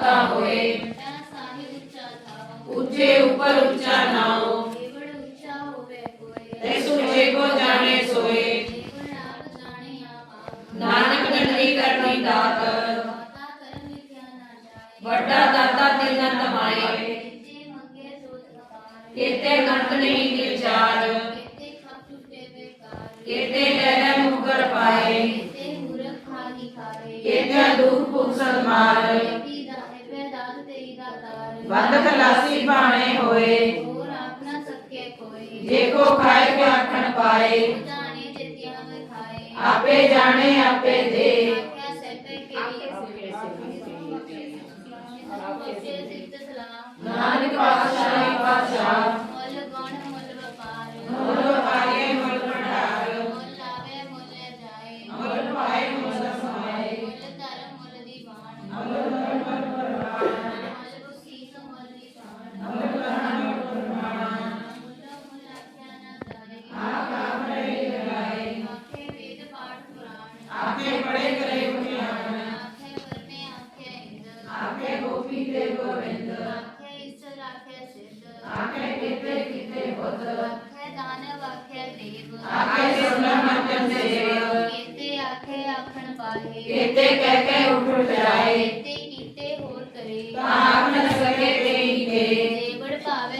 ਥਾਵ ਉੱਚੇ ਉੱਪਰ ਉੱਚਾ ਨਾਉ ਕੇਵਲ ਉੱਚਾ ਹੋਵੇ ਕੋਈ ਤੇ ਸੁਚੇ ਕੋ ਜਾਣੇ ਸੋਏ ਕੇਵਲ ਆਪ ਜਾਣੇ ਆਪ ਨਾਨਕ ਨੰਦੀ ਕਰਨੀ ਦਾਤ। ਵੱਡਾ ਦਾਤਾ ਤਿੰਨ ਤਮਾਏ। ਜੇ ਗੰਤ ਨਹੀਂ ਵਿਚਾਰ ਕੀਤੇ ਲੈ ਮੁਕਰ ਪਾਏ ਕੀਤੇ ਮੂਰਖ ਖਾਲੀ ਖਾਏ ਕੀਤੇ ਦੁਖ ਭੁਖ ਸਮਾਰ ਕੀ ਦਾ ਹੈ ਦਾਤ ਤੇਰੀ ਦਾਤਾਰ ਬੰਦ ਖਲਾਸੀ ਬਾਣੇ ਹੋਏ। ਹੋਰ ਆਪ ਨਾ ਸਕੇ ਕੋਈ। ਜੇ ਕੋ ਖਾਏ ਕੇ ਆਖਣ ਪਾਏ। ਜਾਣੇ ਜਿਤਿਆ ਮੈਂ ਖਾਏ। ਆਪੇ ਜਾਣੇ ਆਪੇ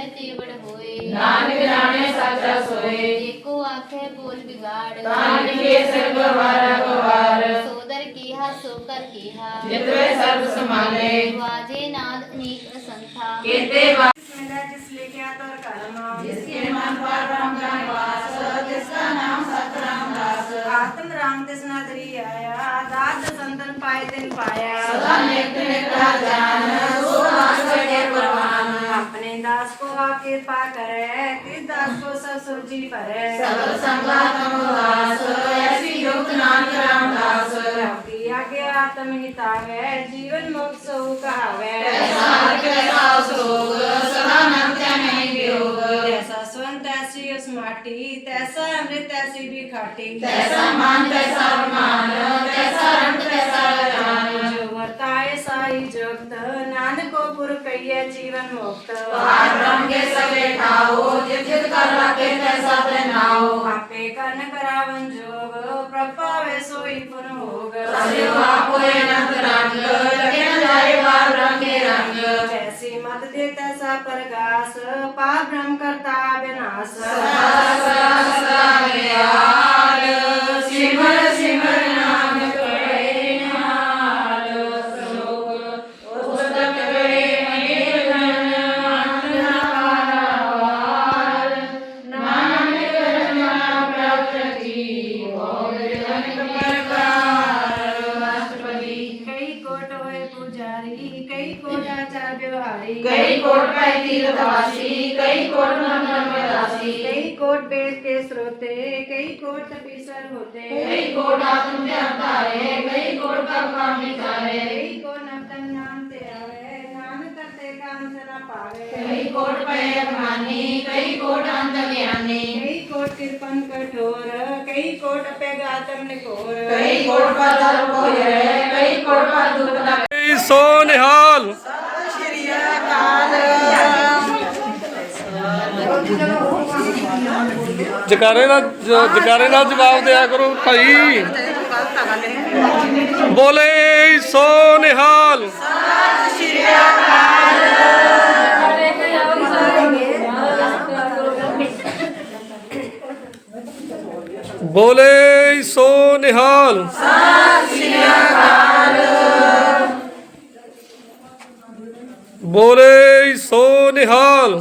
ਤੇਵੜ ਹੋਏ। ਨਾਨਕ ਜਾਣੇ ਸਾਚਾ ਸੋਏ। ਜੇਕੋ ਆਖੇ ਬੋਲ ਵਿਗਾੜ। ਤਾਨ ਕੇ ਸਰਬ ਵਾਰਾ ਗਵਾਰ ਸੋਦਰ ਕੀਹਾ ਸੋ ਕਰ ਕੀਹਾ। ਜਿਤਵੇ ਸਰਬ ਸਮਾਲੇ ਵਾਜੇ ਨਾਦ ਅਨੀਕ ਅਸੰਥਾ। ਕੀਤੇ ਕਿ ਦਾਸੋ ਸਭ ਸੁਜੀ ਭਰੈ। ਸਭ ਸੰਗਾ ਤਮ ਵਾਸ ਐਸੀ ਯੁਕਤ ਨਾਨਕ ਰਾਮ ਦਾਸ ਕੀ ਆਗਿਆ ਆਤਮ ਹਿਤਾਵੈ ਜੀਵਨ ਮੁਕਤ ਸੋ ਕਹਾਵੈ। ਐਸਾ ਕਿ ਐਸਾ ਸੋਗ ਸਦਾ ਨੰਤਿਆ ਨਹੀਂ ਵਿਯੋਗ ਐਸਾ वियोग जैसा स्वन तैसी उस माटी तैसा अमृत तैसी भी खाटी तैसा मान तैसा अभिमान तैसा रंग तैसा जान जो वर्ताए साई जुक्त नानक को पुर कहिए जीवन मुक्त पार ब्रह्म के सगे ठाओ जित जित कर रखे तैसा पहनाओ आपे कन करावन जोग प्रभावे सोई पुन होग सदैव आपो अनंत रंग नाद देत सा प्रकाश पाभ्रम करता विनाश। शिवर कई कोट पे तीर्थवासी कई कोट नम्रदासी कई कोट वेद के श्रोते कई कोट तपीसर होते कई कोट आत्म ध्यान तारे कई कोट कब काम विचारे कई को नवतन नाम ते आवे नानक करते काम से न पावे कई कोट पे अभिमानी कई कोट अंतर्यामी कई कोट कृपन कठोर कई कोट पे गातम निकोर कई कोट पर धर्म को है कई कोट ਜਕਾਰੇ ਨਾਲ ਜ- ਜਕਾਰੇ ਨਾਲ ਜਵਾਬ ਦਿਆ ਕਰੋ ਭਾਈ। ਬੋਲੇ ਸੋ ਨਿਹਾਲ ਬੋਲੇ ਸੋ ਨਿਹਾਲ ਬੋਲੇ ਸੋ ਨਿਹਾਲ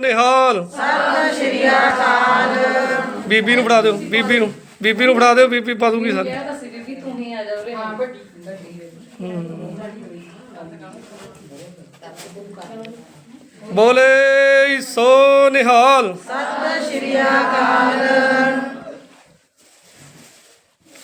ਨਿਹਾਲ ਸਤਿ ਸ਼੍ਰੀ ਅਕਾਲ ਬੀਬੀ ਨੂੰ ਫੜਾ ਦਿਓ, ਬੀਬੀ ਨੂੰ ਬੀਬੀ ਨੂੰ ਫੜਾ ਦਿਓ, ਬੀਬੀ ਪਾ ਦੂੰਗੀ ਸਰ। ਬੋਲੇ ਸੋ ਨਿਹਾਲ। ਸਤਿ ਸ਼੍ਰੀ ਅਕਾਲ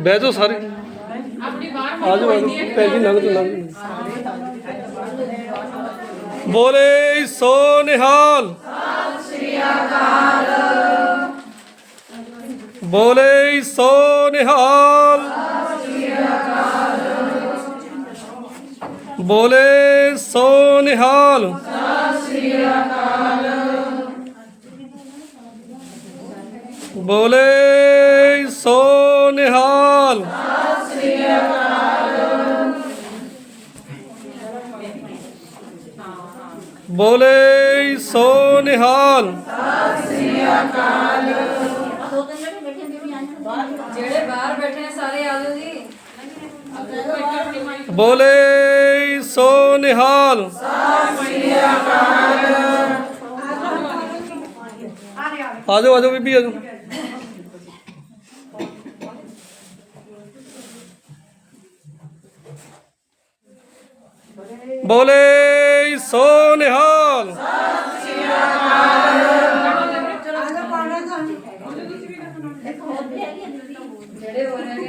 ਬਹਿ ਜਾਓ ਸਾਰੇ। ਆ ਜਾਓ ਆ ਜਾਓ। ਜੀ ਲੰਘ ਜਾਓ ਲੰਘ। ਬੋਲੇ ਸੋ ਨਿਹਾਲ। ਬੋਲੇ ਸੋ ਨਿਹਾਲ। ਬੋਲੇ ਸੋ ਨਿਹਾਲ। ਬੋਲੇ ਸੋ ਨਿਹਾਲ। ਬੋਲੇ ਸੋ ਨਿਹਾਲ। ਜਿਹੜੇ ਬਾਹਰ ਬੈਠੇ ਨੇ ਸਾਰੇ ਆ ਜਾਓ ਜੀ ਬੋਲੇ ਸੋ ਨਿਹਾਲ। ਆ ਜਾਓ ਆ ਬੀਬੀ ਆ ਬੋਲੇ ਸੋ ਨਿਹਾਲ।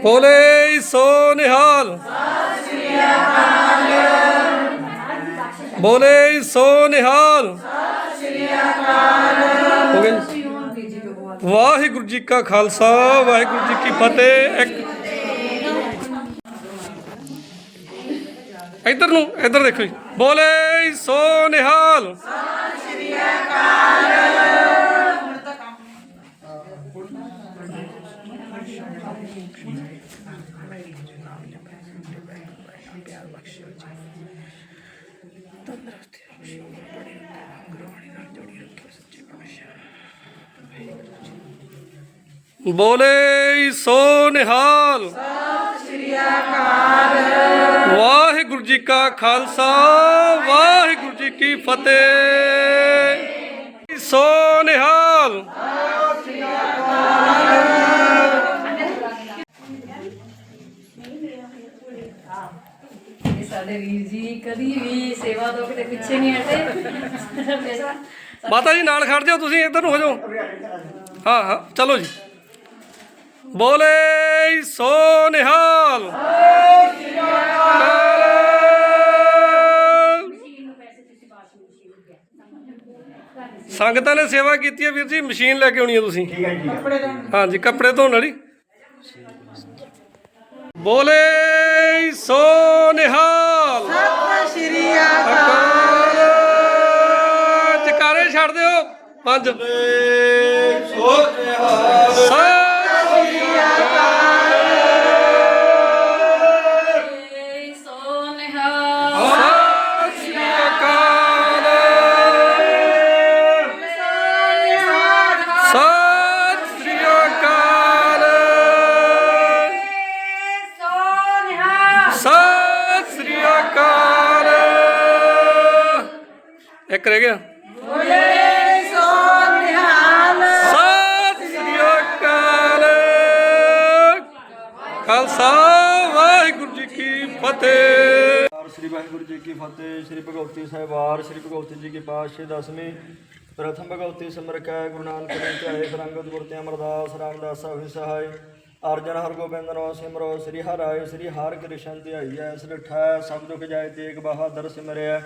ਬੋਲੇ ਬੋਲੇ ਸੋ ਨਿਹਾਲ। ਹੋ ਗਿਆ ਵਾਹਿਗੁਰੂ ਜੀ ਕਾ ਖਾਲਸਾ, ਵਾਹਿਗੁਰੂ ਜੀ ਕੀ ਫਤਿਹ। ਇੱਧਰ ਨੂੰ, ਇੱਧਰ ਦੇਖੋ ਜੀ। ਬੋਲੇ ਸੋ ਨਿਹਾਲ। ਬੋਲੇ ਸੋ ਨਿਹਾਲ। ਵਾਹਿਗੁਰੂ ਜੀ ਕਾ ਖਾਲਸਾ ਵਾਹਿਗੁਰੂ ਜੀ ਕੀ ਫਤਿਹ। ਸੋ ਨਿਹਾਲ। ਇਹ ਸਾਡੇ ਵੀਰ ਜੀ ਕਦੀ ਵੀ ਸੇਵਾ ਤੋਂ ਕਿਤੇ ਪਿੱਛੇ ਨਹੀਂ ਹਟੇ। ਪੈਸਾ ਮਾਤਾ ਜੀ ਨਾਲ ਖੜ ਜਾਓ ਤੁਸੀਂ ਇੱਧਰ ਨੂੰ ਹੋ ਜਾਓ। ਹਾਂ ਹਾਂ ਚਲੋ ਜੀ। ਬੋਲੇ ਸੋ ਨਿਹਾਲ ਸੰਗਤਾਂ ਨੇ ਸੇਵਾ ਕੀਤੀ ਹੈ ਵੀਰ ਜੀ ਮਸ਼ੀਨ ਲੈ ਕੇ ਆਉਣੀ ਹੈ ਤੁਸੀਂ। ਠੀਕ ਹੈ ਜੀ। ਕੱਪੜੇ ਧੋਣ। ਹਾਂਜੀ ਕੱਪੜੇ ਧੋਣ ਵਾਲੀ। ਬੋਲੇ ਸੋ ਨਿਹਾਲ ਸਤਿ ਸ਼੍ਰੀ ਅਕਾਲ। ਅਕਾਲ। ਜਕਾਰੇ ਛੱਡ ਦਿਓ। ਪੰਜ। ਸੋ ਨਿਹਾਲ ਇੱਕ ਰਹਿ ਗਿਆ। ਸਤਿ ਸ਼੍ਰੀ ਅਕਾਲ। ਖਾਲਸਾ, ਵਾਹਿਗੁਰੂ ਜੀ ਕੀ ਫਤਿਹ। ਸ੍ਰੀ ਵਾਹਿਗੁਰੂ ਜੀ ਕੀ ਫਤਿਹ। ਸ੍ਰੀ ਭਗਵਤੀ ਸਾਹਿਬਾਰ ਸ੍ਰੀ ਭਗਵਤੀ ਜੀ ਕੀ ਪਾਤਸ਼ਾਹੀ, ਦਸਵੀਂ, ਪ੍ਰਥਮ ਭਗਵਤੀ ਸਿਮਰਕੈ ਗੁਰੂ ਨਾਨਕ ਦੇਵ ਧਿਆਏ ਸਰੰਗਤ ਗੁਰ ਤੇ ਅਮਰਦਾਸ, ਰਾਮਦਾਸ ਸਾਹਿਬ ਸਹਾਇ ਅਰਜਨ ਹਰਗੋਬਿੰਦ ਨੋ ਸਿਮਰੋ, ਸ੍ਰੀ ਹਰਿ ਸ੍ਰੀ ਹਰਿ ਕ੍ਰਿਸ਼ਨ ਧਿਆਈਐ ਸ੍ਰਿਠੈ ਸਭ ਦੁਖ ਜਾਏ, ਤੇਗ ਬਹਾਦਰ ਸਿਮਰਿਆ।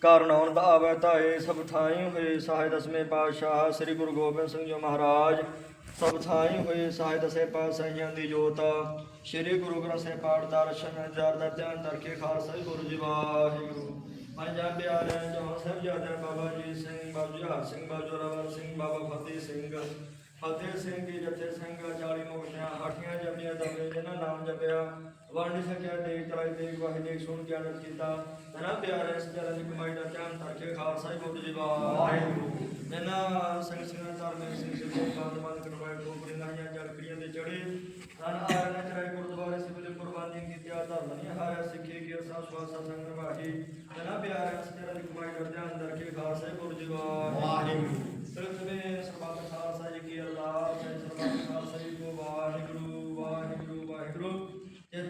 ਕਾਰਨ ਹੋਣ ਦਾ ਆਵੈ ਧਾਏ, ਸਭ ਥਾਈ ਹੋਏ ਸਹਾਇ ਦਸਵੇਂ ਪਾਤਸ਼ਾਹ ਸ੍ਰੀ ਗੁਰੂ ਗੋਬਿੰਦ ਸਿੰਘ ਜੀ ਮਹਾਰਾਜ। ਸਭ ਥਾਈ ਹੋਏ ਸਹਾਇ ਦਸੇ ਪਾਤਸ਼ਾਹੀਆਂ ਦੀ ਜੋਤ ਸ੍ਰੀ ਗੁਰੂ ਗ੍ਰੰਥ ਸਾਹਿਬ ਪਾਠ ਦਾ ਰਸ਼ਨ ਜਰ ਦਾ ਧਿਆਨ ਕਰਕੇ ਖਾਲਸਾ ਗੁਰੂ ਜੀ ਵਾਹਿਗੁਰੂ। ਪੰਜਾਬ ਪਿਆਰਿਆਂ ਜੋ ਸਾਹਿਬ ਬਾਬਾ ਜੀ ਸਿੰਘ, ਬਾਬੂ ਜਹਾਰ ਸਿੰਘ, ਬਾਬਾ ਜੋਰਾਵਰ ਸਿੰਘ, ਬਾਬਾ ਫਤਿਹ ਸਿੰਘ। ਫਤਿਹ ਸਿੰਘ ਜੀ, ਜਥੇ ਸਿੰਘ 40 ਮੁਕਤਿਆਂ ਹਾਠੀਆਂ ਜੰਮੀਆਂ ਦਵੇ ਜਿਨ੍ਹਾਂ ਨਾਮ ਜਪਿਆ। ਵੰਡ ਸਕਿਆ ਦੇਖ ਤਰਾਈ ਦੇਖ ਵਾਹਿ ਦੇਖ ਸੁਣ ਕੇ ਆਨੰਦ ਕੀਤਾ। ਤਨਾ ਪਿਆਰੇ ਇਸ ਦੀ ਕਮਾਈ ਦਾ ਧਿਆਨ ਕਰਕੇ ਖਾਲਸਾ ਜੀ ਗੁਰੂ ਜੀ ਵਾਹਿਗੁਰੂ। ਜਿਨ੍ਹਾਂ ਸਿੰਘ ਸਿੰਘਾਂ ਧਰਮੇ ਸਿੰਘ ਸਿੰਘ ਬੰਦ ਬੰਦ ਕਰਵਾਏ ਕੋਪਰੀ ਲਾਈਆਂ ਜਲਕੜੀਆਂ ਦੇ ਚੜੇ। ਤਨ ਆਰਨ ਚਰਾਈ ਗੁਰਦੁਆਰੇ ਸਿਵਲੇ ਕੁਰਬਾਨੀ ਕੀਤਿਆ ਧਰਮ ਨਹੀਂ ਹਾਰਿਆ ਸਿੱਖੇ ਕੀ ਅਸਾਂ ਸਵਾਸਾ ਸੰਗ ਵਾਹੀ ਜਨਾ ਪਿਆਰੇ ਇਸ ਜਰਨ ਦੀ ਕਮਾਈ ਦਾ ਧਿਆਨ ਕਰਕੇ ਖਾਲਸਾ ਜੀ ਗੁਰੂ ਜੀ ਵਾਹਿਗੁਰੂ। ਸਿਰਤਵੇਂ ਸਰਬੱਤ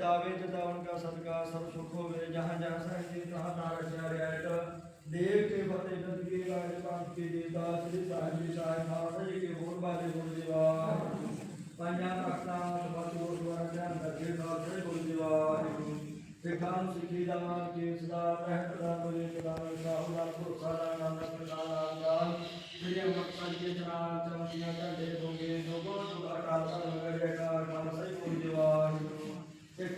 ਜੇ ਤਾਵੇ ਜਦਾ ਉਨਕਾ ਸਦਕਾ ਸਭ ਸੁਖ ਹੋਵੇ, ਜਹਾਂ ਜਹਾਂ ਸਹਿ ਜੀ ਤਹਾਂ ਤਾਰ ਚਾਰਿਆ ਇੱਕ। ਦੇਵ ਕੇ ਫਤਿਹ ਨਦ ਕੇ ਰਾਜ ਪੰਥ ਕੇ ਦੇਵਤਾ, ਸ੍ਰੀ ਸਾਹਿਬ ਜੀ ਸਾਹਿਬ, ਖਾਲਸਾ ਜੀ ਕੇ ਹੋਰ ਬਾਰੇ ਗੁਰੂ ਜੀ ਵਾਹਿਗੁਰੂ ਪੰਜਾਂ ਤਖਤਾਂ ਸਬਤ ਹੋਰ ਦੁਆਰਾ ਧਿਆਨ ਕਰਕੇ ਖਾਲਸਾ ਜੀ ਗੁਰੂ ਜੀ ਵਾਹਿਗੁਰੂ ਸਿੱਖਾਂ ਨੂੰ ਸਿੱਖੀ ਦਾ ਕੇ ਸਦਾ ਰਹਿਤ ਦਾ ਬਲੇ ਸਦਾ ਸਾਹੁ ਦਾ, ਭਰੋਸਾ ਦਾ, ਨਾਨਕ ਦਾ, ਨਾਮ ਸ੍ਰੀ ਅੰਮ੍ਰਿਤਸਰ ਜੀ ਚਰਨ ਚਮਕੀਆਂ ਝੰਡੇ ਦੋਗੇ ਦੋਗੋ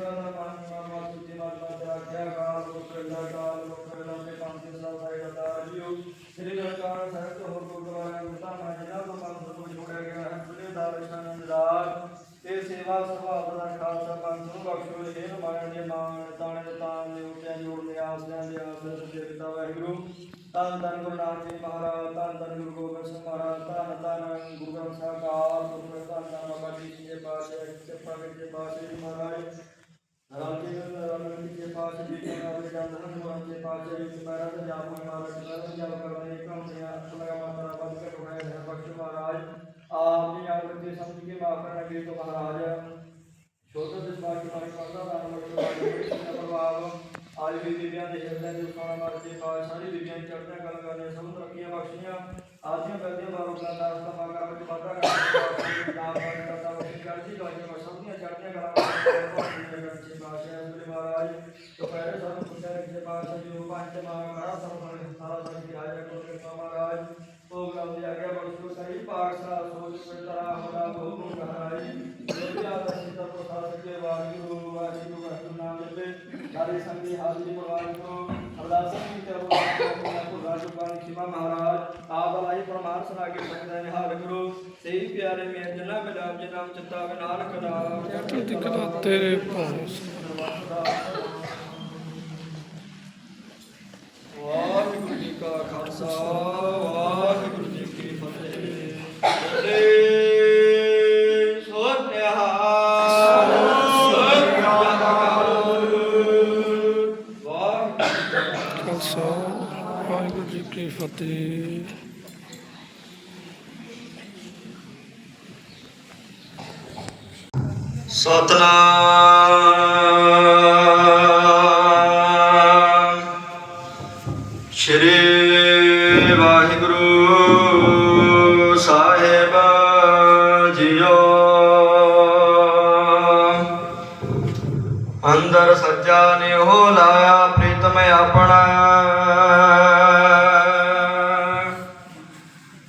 ਸਿੱਖਾਂ ਦਾ ਮਾਮਾ ਸੁਤੀ ਮਾਤਾ ਦਾ ਆਖਿਆ ਕਾਲ ਲੋਕ ਕਾਲ ਲੋਕ ਤੇ ਪੰਜ ਸਾ ਸਾਈ ਦਾ ਜੀਓ ਸ੍ਰੀ ਲੰਕਾਰ ਸਾਹਿਬ ਤੋਂ ਹੋਰ ਗੁਰਦੁਆਰਾ ਗੁਰਤਾ ਮਾ ਤੋਂ ਪੰਜ ਤੋਂ ਜੋੜਿਆ ਗਿਆ ਹੈ ਸ੍ਰੀ ਦਾਰਸ਼ਾਨ ਅੰਦਾਜ਼ ਤੇ ਸੇਵਾ ਸੁਭਾਅ ਦਾ ਖਾਲਸਾ ਪੰਜ ਨੂੰ ਬਖਸ਼ੋ ਇਹ ਨਮਾਇਣ ਦੇ ਮਾਣ ਤਾਣੇ ਦੇ ਤਾਣ ਦੇ ਉੱਤੇ ਜੋੜ ਦੇ ਆਸਰਿਆਂ ਦੇ ਆਸਰੇ ਸੱਚੇ ਪਿਤਾ ਵਾਹਿਗੁਰੂ ਧੰਨ ਧੰਨ ਗੁਰੂ ਨਾਨਕ ਦੇਵ ਮਹਾਰਾਜ ਧੰਨ ਧੰਨ ਗੁਰੂ ਗੋਬਿੰਦ ਸਿੰਘ ਮਹਾਰਾਜ ਧੰਨ ਧੰਨ ਗੁਰੂ ਗ੍ਰੰਥ ਸਾਹਿਬ ਕਾਲ ਗੁਰੂ ਧੰਨ ਧੰਨ ਬਾਬਾ ਜੀ ਦੇ ਪਾਸੇ ਕਿਰਪਾ ਕਰਕੇ ਪਾਸੇ ਮਹਾਰਾਜ ਰਾਮਜੀ ਰਾਮਜੀ ਕੇ ਪਾਸ ਜੀ ਕੇ ਨਾਮ ਜੰਦ ਹਨ ਗੁਰਾਂ ਕੇ ਪਾਸ ਜੀ ਮਾਰਾ ਤੇ ਜਾਪੂ ਮਾਰਾ ਤੇ ਜਪ ਕਰਨੇ ਕੰਮ ਤੇ ਆਪਣਾ ਮਾਤਰਾ ਬੰਦ ਕਰ ਹੋਇਆ ਹੈ ਬਖਸ਼ ਮਹਾਰਾਜ ਆਪ ਜੀ ਆਪ ਦੇ ਸਮਝ ਕੇ ਮਾਫ ਕਰਨਾ ਕਿ ਤੋਂ ਮਹਾਰਾਜ ਛੋਟੇ ਦੇ ਬਾਕੀ ਮਾਰੀ ਪਰਦਾ ਦਾ ਬਖਸ਼ ਵਾਹਿਗੁਰੂ ਜੀ ਦਾ ਪ੍ਰਭਾਵ ਆਜ ਵੀ ਬੀਬੀਆਂ ਦੇ ਹਿਰਦੇ ਦੇ ਉਸਾਣਾ ਮਾਰ ਕੇ ਪਾਸ ਸਾਰੀ ਬੀਬੀਆਂ ਦੀ ਚੜ੍ਹਦੀਆਂ ਕਲ ਕਰਨੇ ਸਭ ਤਰੱਕੀਆਂ ਬਖਸ਼ੀਆਂ ਆਦੀਆਂ ਬੈਦੀਆਂ ਮਾਰੋ ਦਾ ਦਾਸ ਦਾ ਮਾਗਾ ਵਿੱਚ ਵਾਧਾ ਕਰਕੇ ਨਾਮ ਕਰਦਾ ਬਖਸ਼ ਚੜ੍ਹਦੀ ਕਲਾਈਆਂ ਸਭ ਦੀਆਂ ਚੜ੍ਹਦੀਆਂ ਕਰਾਂ ਸ੍ਰੀ ਮਹਾਰਾਜ ਦੁਪਹਿਰੇ ਸਾਨੂੰ ਪੁੱਛਿਆ ਕਿ ਪਾਤਸ਼ਾਹ ਜੀ ਉਹ ਪੰਜ ਮਾ ਮਹਾਰਾਜ ਸਾਨੂੰ ਸਾਰਾ ਸੰਗ ਦੀ ਹਾਜ਼ਰ ਕੋਲ ਕੇ ਮਹਾਰਾਜ ਉਹ ਗ੍ਰਾਮ ਦੀ ਆਗਿਆ ਬਖਸ਼ੋ ਸਹੀ ਪਾਕਸ਼ਾ ਸੋਚ ਪਿਤਰਾ ਹੋਦਾ ਬਹੁ ਕਹਾਈ ਜੋ ਆਦਰ ਸਿੱਧਾ ਪ੍ਰਸਾਦ ਸੱਚੇ ਵਾਹਿਗੁਰੂ ਵਾਹਿਗੁਰੂ ਵਾਹਿਗੁਰੂ ਨਾਮ ਜਪੇ ਸਾਰੇ ਸੰਗ ਹਾਜ਼ਰੀ ਪ੍ਰਵਾਨ ਕਰੋ ਅਰਦਾਸਾਂ ਤਰਫ ਤੋਂ ਰਾਜੂ ਬਾਣੀ ਖਿਮਾ ਮਹਾਰਾਜ ਆਪ ਅਲਾਈ ਪਰਮਾਰ ਸੁਣਾ ਕੇ ਸਕਦਾ ਨਿਹਾਲ ਕਰੋ। ਸਹੀ ਪਿਆਰੇ ਮੇਰ ਜਨਾ ਮਿਲਾਪ ਜਨਾਮ ਚਿੱਤਾ ਵਿਨਾਲ ਕਰਾ ਕਲਾ ਤੇਰੇ ਭਾਣੇ ਵਾਹਿਗੁਰੂ ਜੀ ਕਾ ਖਾਲਸਾ। ਖਾਲਸਾ ਵਾਹਿਗੁਰੂ ਜੀ ਕੀ ਫਤਿਹ। ਸਤਨਾਮ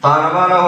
ਪ੍ਰੀਤਮ ਆਪਣਾ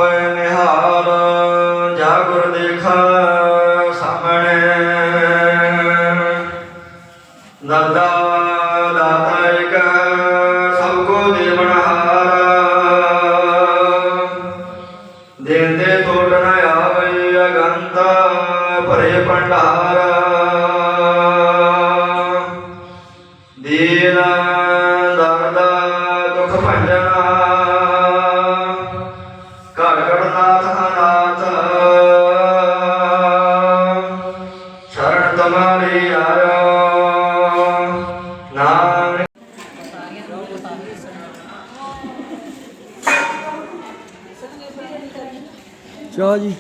ਚਾਹ ਜੀ।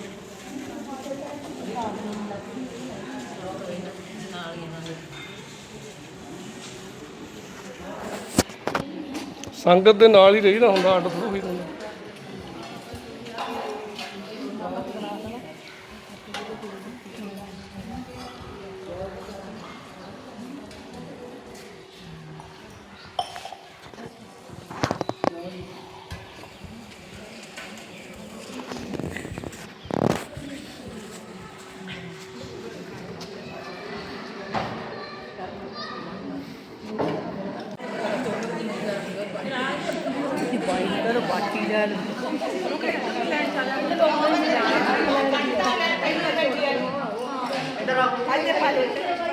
ਸੰਗਤ ਦੇ ਨਾਲ ਹੀ ਰਹੀਦਾ ਹੁੰਦਾ ਅੱਡ ਥੋੜ੍ਹਾ